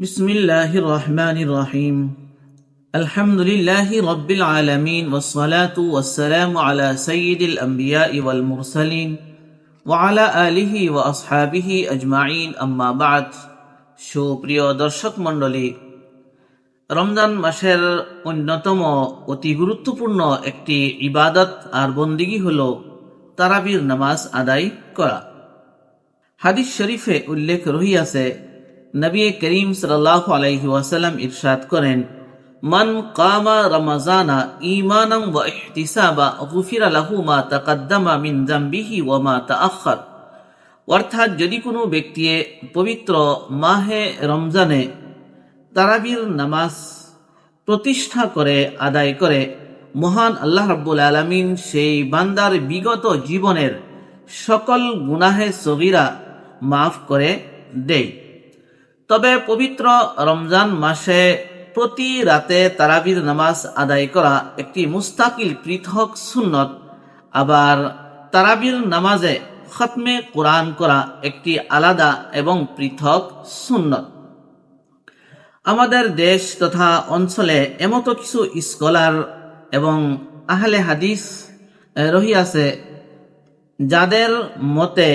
বিসমিল্লাহির রহমানির রহিম আলহামদুলিল্লাহ রব্বিল আলমিন ওসলাতু ওসালাম আলা সঈদুল আম্বিয়া ইউল মুরসালিন ওয়ালা আলিহি ও আজমাইন। আম্মাবাদ সুপ্রিয় দর্শক রমজান মাসের অন্যতম অতি গুরুত্বপূর্ণ একটি ইবাদত আর বন্দিগি হল তারাবির নামাজ আদায় করা। হাদিস শরীফে উল্লেখ রহিয়াছে নবী করিম সাল্লাহ আলাইহি ওয়াসাল্লাম ইরশাদ করেন, মান কামা রমাজানা ঈমানাম ওয়া ইহতিসাবা গুফিরা লাহু মা তাকাদ্দামা মিন জামবিহি ওয়া মা তাআখার অর্থাৎ যদি কোনো ব্যক্তি পবিত্র মাহে রমজানে তারাবির নামাজ প্রতিষ্ঠা করে, আদায় করে, মহান আল্লাহ রাব্বুল আলামিন সেই বান্দার বিগত জীবনের সকল গুনাহে সগিরা মাফ করে দেয়। তবে পবিত্র রমজান মাসে প্রতি রাতে তারাবির নামাজ আদায় করা একটি মুস্তাকিল পৃথক সুন্নত। আবার তারাবির নামাজে খতমে কোরআন করা একটি আলাদা এবং পৃথক সুন্নত। আমাদের দেশ তথা অঞ্চলে এমতো কিছু স্কলার এবং আহলে হাদিস রহিয়াছে, যাদের মতে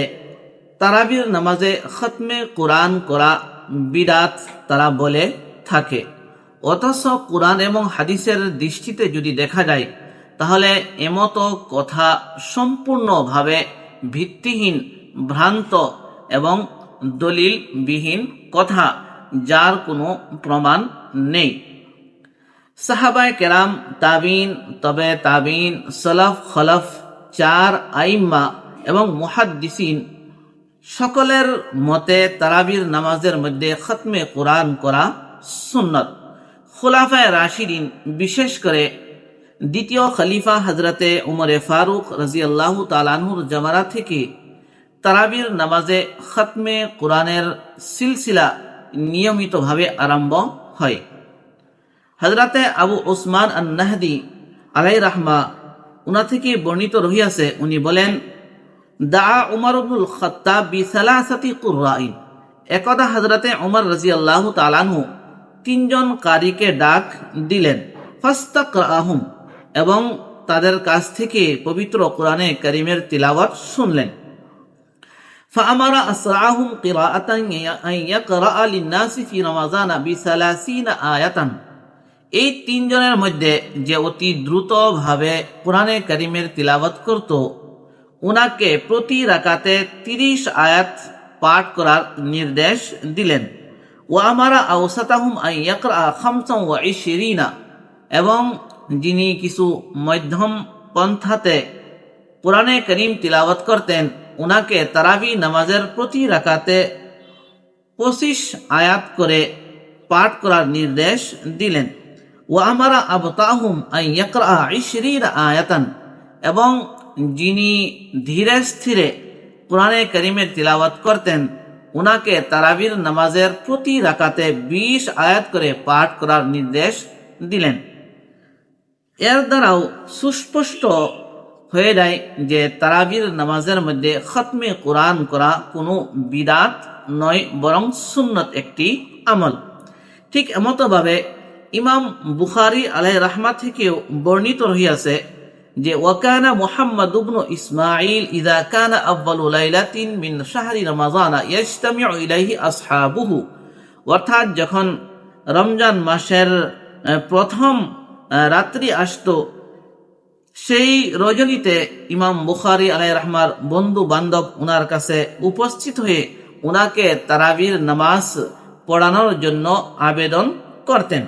তারাবির নামাজে খতমে কোরআন করা বিরাত তারা বলে থাকে। অথচ কোরআন এবং হাদিসের দৃষ্টিতে যদি দেখা যায়, তাহলে এমতো কথা সম্পূর্ণভাবে ভিত্তিহীন, ভ্রান্ত এবং দলিলবিহীন কথা, যার কোনো প্রমাণ নেই। সাহাবায় কেরাম, তাবিন, তবে তাবিন, সলফ, খলফ, চার আইম্মা এবং মুহাদ্দিসিন সকলের মতে তারাবির নামাজের মধ্যে খতমে কোরআন করা সুন্নত। খুলাফায় রাশিদিন, বিশেষ করে দ্বিতীয় খলিফা হজরতে উমরে ফারুক রাজিয়াল্লাহু তালানহুর জামারা থেকে তারাবির নামাজে খতমে কোরআনের সিলসিলা নিয়মিতভাবে আরম্ভ হয়। হজরতে আবু ওসমান আন নাহদি আলাই রাহমা, উনা থেকে বর্ণিত রহিয়াছে, উনি বলেন দা উমর আব্দুল খত্তাব বি সালাসাতি কুররাইন একদা হজরতে উমর রাজিয়াল্লাহু তালানহু তিনজন কারীকে ডাক দিলেন ফাস্তাক আহম এবং তাদের কাছ থেকে পবিত্র কোরআনে করিমের তিলাওয়াত শুনলেন فأمر أسرعهم قراءة أن يقرأ للناس في رمضان بثلاثين آية এই তিনজনের মধ্যে যে অতি দ্রুতভাবে কোরআনে করিমের তিলাবত করত উনাকে প্রতি রাকাতে তিরিশ আয়াত পাঠ করার নির্দেশ দিলেন। ও আমারা আউসাতাহুম আইয়াকরা এবং যিনি কিছু মধ্যম পন্থাতে কোরআনে করিম তিলাবত করতেন, উনাকে তারাবি নামাজের প্রতি রাকাতে পঁচিশ আয়াত করে পাঠ করার নির্দেশ দিলেন। ও আমারা আবতাহুম আইয়াকরা ইশরির আয়াতান। এবং যিনি ধীরে স্থিরে কোরআনে করিমের তিলাওয়াত করতেন, উনাকে তারাবির নামাজের প্রতি রাকাতে বিশ আয়াত করে পাঠ করার নির্দেশ দিলেন। এর দ্বারাও সুস্পষ্ট হয়ে যায় যে তারাবির নামাজের মধ্যে খতমে কোরআন করা কোনো বিদাত নয়, বরং সুন্নত একটি আমল। ঠিক এমতভাবে ইমাম বুখারি আলাই রাহমা থেকেও বর্ণিত রহিয়াছে যে ওয়াকানা মুহাম্মদ ইবনু ইসমাইল ইদা কানা আব্বালু লাইলাতিন মিন শাহরি রমাজানা ইয়াজতামিউ ইলাইহি আসহাবুহু। অর্থাৎ যখন রমজান মাসের প্রথম রাত্রি আসতো, সেই রজনীতে ইমাম বুখারি আলাই রহমার বন্ধু বান্ধব উনার কাছে উপস্থিত হয়ে উনাকে তারাবির নামাজ পড়ানোর জন্য আবেদন করতেন।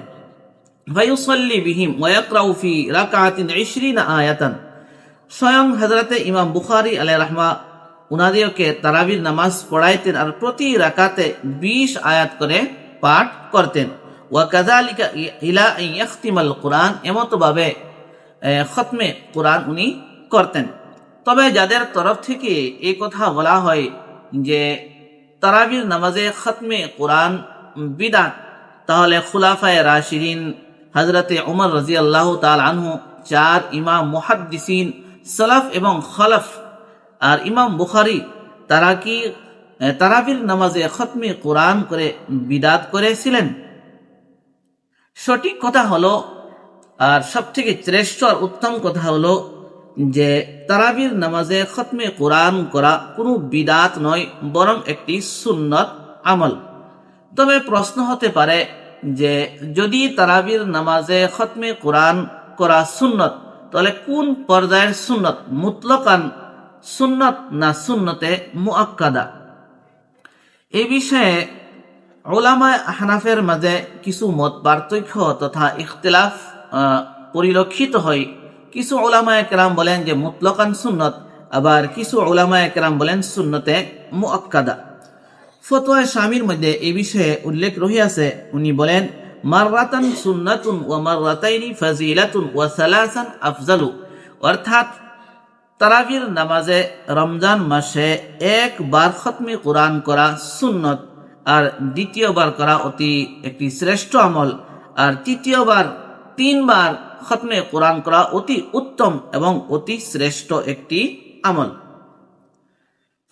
ভাইউসল্লি বিহিম ওয়াকরাউ ফি রাকাতিন ইশরিনা আয়াতান। স্বয়ং হজরতে ইমাম বুখারি আলাই রহমা উনাদিওকে তারাবির নামাজ পড়াইতেন আর প্রতি রাকাতে বিশ আয়াত করে পাঠ করতেন। ওয়া কাজালিকা ইলা ইয়াখতিমাল কোরআন, এমতভাবে খতমে কোরআন উনি করতেন। তবে যাদের তরফ থেকে এই কথা বলা হয় যে তারাবির নামাজে খতমে কোরআন বিদাত তাহলে খুলাফায় রাশিদিন হজরতে উমর রাজি আল্লাহ তাল আনহু, চার ইমাম মুহাদ্দিসিন, সালাফ এবং খলফ। আর ইমাম বুখারি তারা কি তারাবির নামাজে খতমে কোরআন করে বিদাত করেছিলেন? সঠিক কথা হলো, আর সব থেকে শ্রেষ্ঠ আর উত্তম কথা হলো যে, তারাবির নামাজে খতমে কোরআন করা কোনো বিদাত নয়, বরং একটি সুন্নত আমল। তবে প্রশ্ন হতে পারে যে যদি তারাবির নামাজে খতমে কোরআন করা সুন্নত, তাহলে কোন পর্যায়ের সুন্নত? মুতলকান সুন্নত না সুন্নতে মুআক্কাদা? এই বিষয়ে ওলামায় হানাফের মাঝে কিছু মত পার্থক্য তথা ইখতিলাফ পরিলক্ষিত হয়। কিছু ওলামায় কেরাম বলেন যে মুতলকান সুন্নত, আবার কিছু ওলামায় কেরাম বলেন সুন্নতে মুআক্কাদা। ফতোয়া স্বামীর মধ্যে এই বিষয়ে উল্লেখ রহিয়াছে উনি বলেন, মাররাতান সুন্নাতুন ওয়া মাররাতাইনি ফাজিলাতুন ওয়া সালাসান আফজালু। অর্থাৎ, তারাবির নামাজে রমজান মাসে একবার খতমে কোরআন করা সুন্নত, আর দ্বিতীয়বার করা অতি একটি শ্রেষ্ঠ আমল, আর তৃতীয়বার, তিনবার খতমে কোরআন করা অতি উত্তম এবং অতি শ্রেষ্ঠ একটি আমল।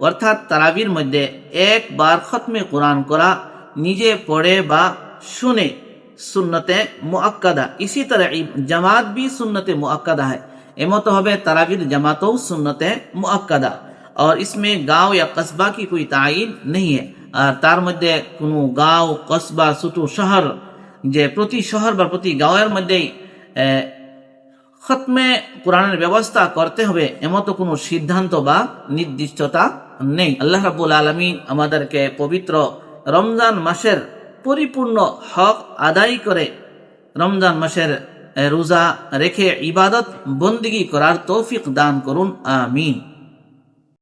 অর্থাৎ তারাবির মধ্যে একবার খতমে কোরআন করা নিজে পড়ে বা শুনে सुन्नते मुअक्कदा इसी तरह इ- जमात भी सुन्नत मुअक्कदा है एमत হবে তারাবির जमातो सुन्नत मुअक्कदा और इसमें गांव या कस्बा की कोई तायीन नहीं है আর তার মধ্যে কোনো গাঁও কসবা ছোট শহর যে প্রতি শহর বা প্রতি গাঁয়ের মধ্যেই আহ, খতমে কোরআনের ব্যবস্থা করতে হবে, এমতো কোনো সিদ্ধান্ত বা নির্দিষ্টতা নেই। আল্লাহ রাবুল আলমী আমাদেরকে পবিত্র রমজান মাসের পরিপূর্ণ হক আদায় করে রমজান মাসের রোজা রেখে ইবাদত বন্দিগি করার তৌফিক দান করুন, আমিন।